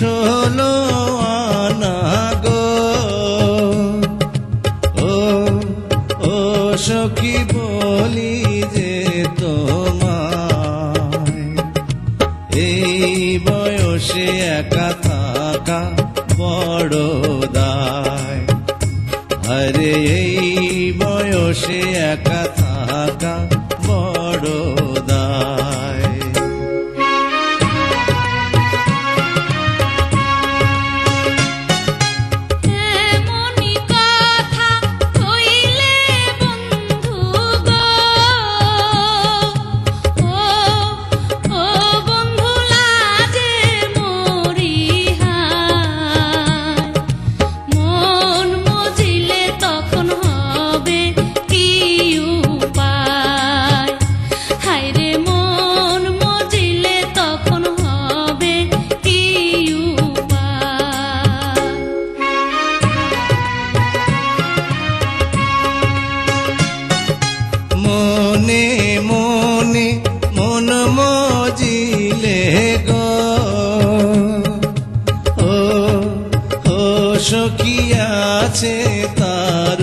ষোলো আনা গো। ও ও সখী, বলি যে তোমার এই বয়সে একা থাকা বড় দায়। আরে এই বয়সে একা থাকা মনে, মন মজিলে গো। ও ও সখী আছে তার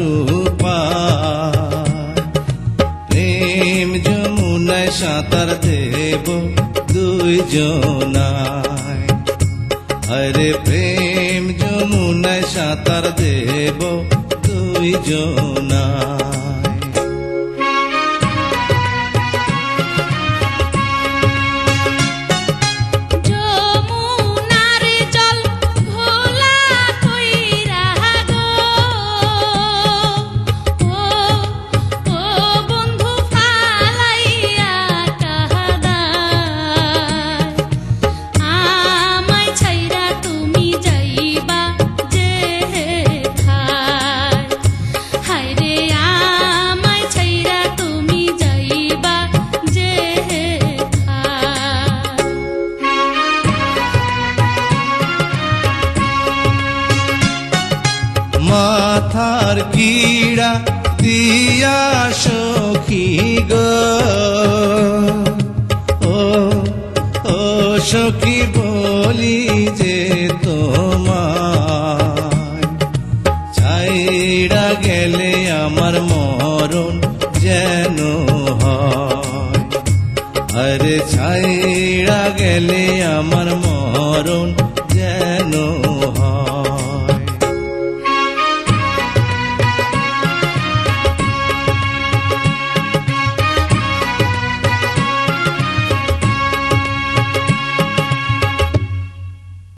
প্রেম যমুনায় সাঁতার দেব দুই জনায় প্রেম যমুনায় সাঁতার দেব দুই জনায় মাথার পীড়া দিয়া সখী গ। সখী, বলি যে তোমার চাইড়া গেলে আমার মরণ যেন হয়। আরে ছাইড়া গেলে আমার মরণ